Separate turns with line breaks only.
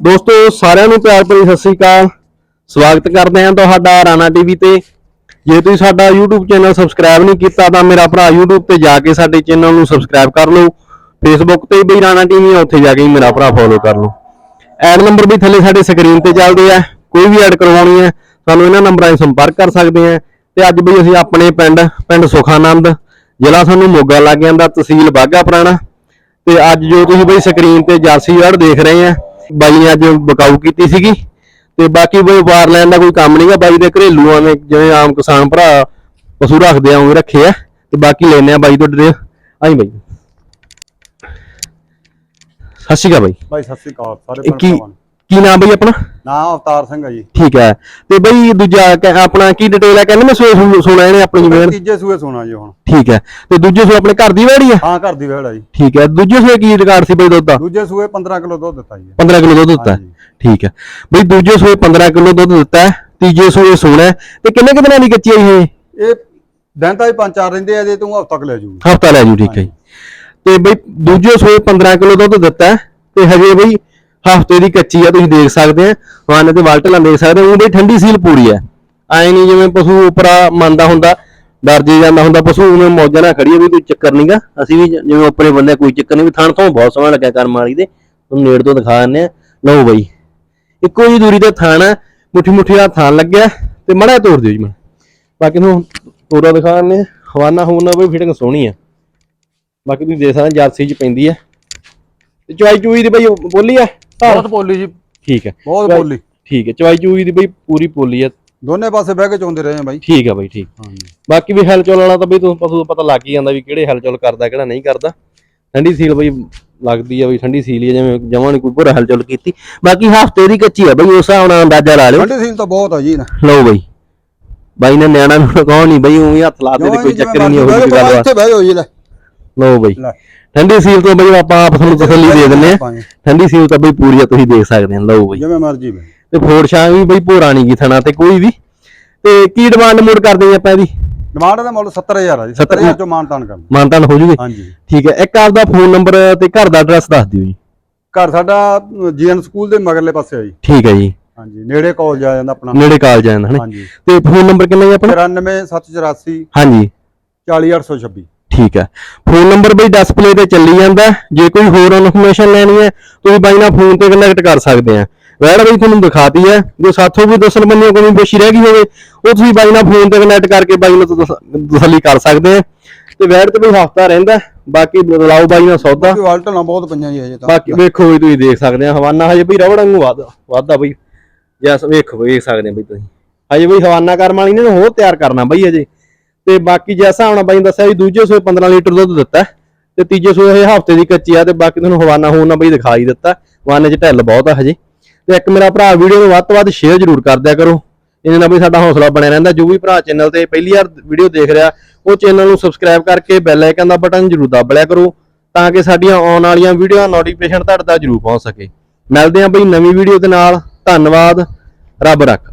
ਦੋਸਤੋ, ਸਾਰਿਆਂ ਨੂੰ ਪਿਆਰ ਭਰੀ ਸਤਿ ਸ੍ਰੀ ਅਕਾਲ। ਸਵਾਗਤ ਕਰਦੇ ਹਾਂ ਤੁਹਾਡਾ ਰਾਣਾ ਟੀਵੀ ਤੇ। ਜੇ ਤੁਸੀਂ ਸਾਡਾ YouTube ਚੈਨਲ ਸਬਸਕ੍ਰਾਈਬ ਨਹੀਂ ਕੀਤਾ, ਤਾਂ ਮੇਰਾ ਭਰਾ YouTube ਤੇ ਜਾ ਕੇ ਸਾਡੇ ਚੈਨਲ ਨੂੰ ਸਬਸਕ੍ਰਾਈਬ ਕਰ ਲਓ। Facebook ਤੇ ਵੀ ਰਾਣਾ ਟੀਵੀ ਹੈ ਉੱਥੇ ਜਾ ਕੇ ਮੇਰਾ ਭਰਾ ਫੋਲੋ ਕਰ ਲਓ। ਐਡ ਨੰਬਰ ਵੀ ਥੱਲੇ ਸਾਡੇ ਸਕਰੀਨ ਤੇ ਚੱਲਦੇ ਆ। ਕੋਈ ਵੀ ਐਡ ਕਰਵਾਉਣੀ ਹੈ, ਸਾਨੂੰ ਇਹਨਾਂ ਨੰਬਰਾਂ 'ਤੇ ਸੰਪਰਕ ਕਰ ਸਕਦੇ ਆ। ਤੇ ਅੱਜ ਵੀ ਅਸੀਂ ਆਪਣੇ ਪਿੰਡ ਪਿੰਡ ਸੁਖਾਨੰਦ, ਜ਼ਿਲ੍ਹਾ ਸਾਨੂੰ ਮੋਗਾ ਲੱਗ ਜਾਂਦਾ, ਤਹਿਸੀਲ ਬਾਗਾ ਪੁਰਾਣਾ। ਤੇ ਅੱਜ ਜੋ ਤੁਸੀਂ ਬਈ ਸਕਰੀਨ ਤੇ ਜਰਸੀ ਯਾਰ ਦੇਖ ਰਹੇ ਆ ਬਾਈ ਨੇ ਅੱਜ ਬਕਾਊ ਕੀਤੀ ਸੀਗੀ ਤੇ ਬਾਕੀ ਬਈ ਵਾਰ ਲੈਣ ਦਾ ਕੋਈ ਕੰਮ ਨਹੀਂਗਾ ਬਾਈ ਦੇ ਘਰੇਲੂਆਂ ਨੇ ਜਿਵੇਂ ਆਮ ਕਿਸਾਨ ਭਰਾ ਪਸ਼ੂ ਰੱਖਦੇ ਆ ਉਹ ਰੱਖੇ ਆ ਤੇ ਬਾਕੀ ਲੈਣੇ ਆ ਬਾਈ ਤੋਂ। ਡਰੇ ਆਈ ਬਾਈ। ਸਤਿ ਸ਼੍ਰੀ ਅਕਾਲ ਬਾਈ।
ਭਾਈ ਸਤਿ ਸ੍ਰੀ ਅਕਾਲ। ਸਾਰੇ ਭਰਾਵਾਂ ਨੂੰ।
ਕੀ ਨਾਮ ਬਈ ਆਪਣਾ?
ਨਾਮ ਅਵਤਾਰ ਸਿੰਘ ਹੈ ਜੀ।
ਠੀਕ ਹੈ। ਤੇ ਬਈ ਦੂਜਾ ਕ- ਆਪਣਾ ਕੀ ਡਿਟੇਲ ਹੈ ਕਹਿੰਦੇ ਮੈਂ ਸੋਏ ਸੁਣਾ ਇਹਨੇ ਆਪਣੀ ਜ਼ਮੀਨ
ਤੀਜੇ ਸੂਏ ਸੋਣਾ ਜੀ ਹੁਣ।
ਠੀਕ ਹੈ। ਤੇ ਦੂਜੇ ਸੋ ਆਪਣੇ ਘਰ ਦੀ ਵੈੜੀ ਆ?
ਹਾਂ ਘਰ ਦੀ ਵੇੜ ਆ ਜੀ।
ਠੀਕ ਹੈ। ਦੂਜੇ ਸੋਏ ਕੀ ਰਿਕਾਰਡ ਸੀ ਬਈ ਦੁੱਧ ਦਾ?
ਦੂਜੇ ਸੂਏ 15 ਕਿਲੋ ਦੁੱਧ ਦਿੱਤਾ ਜੀ।
15 ਕਿਲੋ ਦੁੱਧ ਦਿੱਤਾ। ਹੈ।
ਹਾਂਜੀ।
ਠੀਕ ਹੈ। ਬਈ ਦੂਜੇ ਸੋਏ 15 ਕਿਲੋ ਦੁੱਧ ਦਿੱਤਾ ਹੈ, ਤੀਜੇ ਸੋਏ ਸੋਣਾ ਹੈ, ਤੇ ਕਿੰਨੇ ਕੁ ਦਿਨਾਂ ਦੀ ਕੱਚੀ ਹੈ ਇਹ?
ਇਹ ਦਿਨ ਤਾਂ ਹੀ ਪੰਜ ਚਾਰ ਰਹਿੰਦੇ ਆ ਜੇ ਤੂੰ ਹਫ਼ਤਾ ਤੱਕ ਲੈ ਜੂਗੀ
ਹਫਤਾ ਲੈ ਜੂ ਠੀਕ ਹੈ ਜੀ। ਤੇ ਬਈ ਦੂਜੇ ਸੋਏ 15 ਕਿਲੋ ਦੁੱਧ ਦਿੱਤਾ ਹੈ, ਤੇ ਹਜੇ ਬਈ ਹਫ਼ਤੇ ਦੀ ਕੱਚੀ ਆ, ਤੁਸੀਂ ਦੇਖ ਸਕਦੇ ਆ। ਵਾਨੇ ਤੇ ਵਾਲਟਲਾਂ ਦੇਖ ਸਕਦੇ ਹੋ ਠੰਡੀ ਸੀਲ ਪੂਰੀ ਹੈ ਐ ਨਹੀਂ ਜਿਵੇਂ ਪਸ਼ੂ ਉਪਰਾ ਮੰਨਦਾ ਹੁੰਦਾ, ਡਰ ਜੇ ਜਾਂਦਾ ਹੁੰਦਾ, ਪਸ਼ੂ ਉਵੇਂ ਮੌਜਾਂ ਨਾਲ ਖੜੀ ਹੈ ਵੀ ਕੋਈ ਚੱਕਰ ਨਹੀਂਗਾ ਅਸੀਂ ਵੀ ਜਿਵੇਂ ਆਪਣੇ ਬੰਦੇ ਕੋਈ ਚੱਕਰ ਨਹੀਂ ਵੀ ਥਣ ਤੋਂ ਬਹੁਤ ਸੋਹਣਾ ਲੱਗਿਆ ਕਰਮ ਵਾਲੀ ਦੇ। ਤੁਹਾਨੂੰ ਨੇੜ ਤੋਂ ਦਿਖਾ ਦਿੰਦੇ ਆ। ਲਓ ਬਾਈ, ਇੱਕੋ ਹੀ ਦੂਰੀ ਤੇ ਥਣ ਹੈ ਮੁੱਠੀ ਮੁੱਠੀ ਦਾ ਥਣ ਲੱਗਿਆ, ਤੇ ਮੜਾ ਤੋੜ ਦਿਓ ਜੀ ਮੈਂ ਬਾਕੀ ਤੁਹਾਨੂੰ ਤੋਰਾ ਦਿਖਾ ਦਿੰਦੇ ਆ। ਹਵਾਨਾ ਹੋਣਾ ਬਈ ਫਿਟਿੰਗ ਸੋਹਣੀ ਆ। ਬਾਕੀ ਤੁਸੀਂ ਦੇਖ ਸਕਦੇ ਹੋ ਜਰਸੀ ਚ ਪੈਂਦੀ ਆ। ਤੇ ਚੁਆਈ ਚੂਈ ਦੀ ਬਈ ਬੋਲੀ ਆ।
ਬਹੁਤ ਬੋਲੀ ਜੀ।
ਠੀਕ ਹੈ।
ਬਹੁਤ ਬੋਲੀ।
ਠੀਕ ਹੈ। ਚਵਾਈ ਚੂਈ ਦੀ ਬਈ ਪੂਰੀ ਪੋਲੀ ਆ
ਦੋਨੇ ਪਾਸੇ ਬਹਿ ਕੇ ਚੋਂਦੇ ਰਹੇ ਆ ਬਾਈ।
ਠੀਕ ਹੈ ਬਈ ਠੀਕ।
ਹਾਂਜੀ।
ਬਾਕੀ ਵੀ ਹਲਚਲ ਵਾਲਾ ਤਾਂ ਬਈ ਤੁਹਾਨੂੰ ਪਤਾ ਪਤਾ ਲੱਗ ਹੀ ਜਾਂਦਾ ਵੀ ਕਿਹੜੇ ਹਲਚਲ ਕਰਦਾ ਕਿਹੜਾ ਨਹੀਂ ਕਰਦਾ। ਠੰਡੀ ਸੀਲ ਬਈ ਲੱਗਦੀ ਆ ਬਈ ਠੰਡੀ ਸੀਲ ਹੀ ਆ, ਜਿਵੇਂ ਜਮਾਂ ਨੀ ਕੋਈ ਪੂਰਾ ਹਲਚਲ ਕੀਤੀ। ਬਾਕੀ ਹਫ਼ਤੇ ਦੀ ਕੱਚੀ ਆ ਬਈ ਉਸ ਹਿਸਾਬ ਨਾਲ ਅੰਦਾਜ਼ਾ ਲਾ ਲਿਓ।
ਠੰਡੀ ਸੀਲ ਤਾਂ ਬਹੁਤ ਆ ਜੀ ਨਾ।
ਲਓ ਬਈ। ਬਾਈ ਨੇ ਨਿਆਣਾ ਨੂੰ ਕਹੋ ਨਹੀਂ ਬਈ ਉਵੇਂ ਹੱਥ ਲਾ ਦੇ ਕੋਈ ਚੱਕਰ ਹੀ ਨਹੀਂ ਹੋਊਗੀ ਕੋਈ ਗੱਲਬਾਤ।
ਇੱਥੇ ਬਹਿ ਜਾਓ ਜੀ ਲੈ।
ਲਓ ਬਈ। ਠੰਡੀ ਸੀਲ ਤੋਂ ਬਈ ਆਪਾਂ ਆਪ ਤੁਹਾਨੂੰ ਤਸੱਲੀ ਦੇ ਦਿੰਨੇ ਆ। ਠੰਡੀ ਸੀਲ ਤਾਂ ਬਈ ਪੂਰੀ ਆ ਤੁਸੀਂ ਦੇਖ ਸਕਦੇ ਆ ਲਓ ਬਈ।
ਜਿਵੇਂ ਮਰਜ਼ੀ ਬਈ।
ਤੇ ਫੋੜ ਛਾਂ ਵੀ ਬਈ ਭੋਰਾ ਨਹੀਂ ਗੀ ਥਣਾ ਤੇ ਕੋਈ ਵੀ। ਤੇ ਕੀ ਡਿਮਾਂਡ ਮੋਡ ਕਰਦੇ ਆ ਆਪਾਂ ਇਹਦੀ?
ਡਿਮਾਂਡ ਦਾ ਮੁੱਲ 70000 ਆ ਜੀ। 70000 ਚੋਂ ਮਾਨਤਾਨ ਕਰਨਾ।
ਮਾਨਤਾਨ ਹੋ ਜੂਗੀ?
ਹਾਂਜੀ।
ਠੀਕ ਹੈ ਇੱਕ ਆਪਦਾ ਫੋਨ ਨੰਬਰ ਤੇ ਘਰ ਦਾ ਐਡਰੈਸ ਦੱਸ ਦਿਓ ਜੀ।
ਘਰ ਸਾਡਾ ਜੀਐਨ ਸਕੂਲ ਦੇ ਮਗਰਲੇ ਪਾਸੇ ਆ ਜੀ।
ਠੀਕ ਹੈ ਜੀ।
ਹਾਂਜੀ ਨੇੜੇ ਕਾਲਜ ਆ ਜਾਂਦਾ ਆਪਣਾ।
ਨੇੜੇ ਕਾਲਜ ਆ ਜਾਂਦਾ
ਹਾਂਜੀ।
ਤੇ ਫੋਨ ਨੰਬਰ ਕਿੰਨਾ ਜੀ ਆਪਣਾ?
94784
ਹਾਂਜੀ।
40826
ਠੀਕ ਹੈ। ਫੋਨ ਨੰਬਰ ਬਈ ਡਿਸਪਲੇ ਤੇ ਚੱਲੀ ਜਾਂਦਾ। ਜੇ ਕੋਈ ਹੋਰ ਇਨਫੋਰਮੇਸ਼ਨ ਲੈਣੀ ਹੈ ਤੁਸੀਂ ਬਾਈ ਨਾਲ ਫੋਨ ਤੇ ਕਨੈਕਟ ਕਰ ਸਕਦੇ ਆ ਵੈੜ ਬਈ ਤੁਹਾਨੂੰ ਦਿਖਾਤੀ ਹੈ ਜੋ ਸਾਥੋਂ ਵੀ ਦੱਸਣ ਬੰਨਿਓ ਕੋਈ ਬੇਸ਼ੀ ਰਹਿ ਗਈ ਹੋਵੇ ਉਹ ਤੁਸੀਂ ਬਾਈ ਨਾਲ ਫੋਨ ਤੇ ਕਨੈਕਟ ਕਰਕੇ ਬਾਈ ਨੂੰ ਤਸ- ਤਸੱਲੀ ਕਰ ਸਕਦੇ ਆ ਤੇ ਵੈੜ ਤੇ ਬਈ ਹਫਤਾ ਰਹਿੰਦਾ। ਬਾਕੀ ਲਾਓ ਬਾਈ ਨਾਲ ਸੌਦਾ।
ਵਾਲਟਾਂ ਬਹੁਤ ਪਈਆਂ ਜੀ ਹਜੇ ਤਾਂ।
ਬਾਕੀ ਵੇਖੋ ਵੀ ਤੁਸੀਂ ਦੇਖ ਸਕਦੇ ਆ ਹਵਾਨਾ ਹਜੇ ਬਈ ਰਬੜ ਵਾਂਗੂ ਵੱਧ ਵਾਧਾ ਬਈ। ਜੈਸ ਵੇਖੋ ਵੇਖ ਸਕਦੇ ਆ ਬਈ ਤੁਸੀਂ। ਹਜੇ ਬਈ ਹਵਾਨਾ ਕਰਮ ਵਾਲੀ ਨੇ ਹੋਰ ਤਿਆਰ ਕਰਨਾ ਬਈ ਹਜੇ। ਤੇ ਬਾਕੀ ਜੈਸਾ ਹੁਣ ਬਾਈ ਨੇ ਦੱਸਿਆ ਵੀ ਦੂਜੇ ਸੋਏ 15 ਲੀਟਰ ਦੁੱਧ ਦਿੱਤਾ ਹੈ, ਤੇ ਤੀਜੇ ਸੋਏ ਇਹ ਹਫ਼ਤੇ ਦੀ ਕੱਚੀ ਆ ਤੇ ਬਾਕੀ ਤੁਹਾਨੂੰ ਹਵਾਨਾ ਹੋਣਾ ਬਈ ਦਿਖਾਈ ਦਿੱਤਾ। ਹਵਾਨੇ 'ਚ ਢਿੱਲ ਬਹੁਤ ਆ ਹਜੇ। ਤੇ ਇੱਕ ਮੇਰਾ ਭਰਾ ਵੀਡੀਓ ਨੂੰ ਵੱਧ ਤੋਂ ਵੱਧ ਸ਼ੇਅਰ ਜ਼ਰੂਰ ਕਰ ਦਿਆ ਕਰੋ। ਇਹਨਾਂ ਨਾਲ ਵੀ ਸਾਡਾ ਹੌਸਲਾ ਬਣਿਆ ਰਹਿੰਦਾ। ਜੋ ਵੀ ਭਰਾ ਚੈਨਲ ਤੇ ਪਹਿਲੀ ਵਾਰ ਵੀਡੀਓ ਦੇਖ ਰਿਹਾ, ਉਹ ਚੈਨਲ ਨੂੰ ਸਬਸਕ੍ਰਾਈਬ ਕਰਕੇ ਬੈਲ ਆਈਕਨ ਦਾ ਬਟਨ ਜ਼ਰੂਰ ਦਬ ਲਿਆ ਕਰੋ, ਤਾਂ ਕਿ ਸਾਡੀਆਂ ਆਉਣ ਵਾਲੀਆਂ ਵੀਡੀਓ ਨੋਟੀਫਿਕੇਸ਼ਨ ਤੁਹਾਡੇ ਤੱਕ ਜ਼ਰੂਰ ਪਹੁੰਚ ਸਕੇ। ਮਿਲਦੇ ਹਾਂ ਬਈ ਨਵੀਂ ਵੀਡੀਓ ਦੇ ਨਾਲ। ਧੰਨਵਾਦ। ਰੱਬ ਰੱਖ।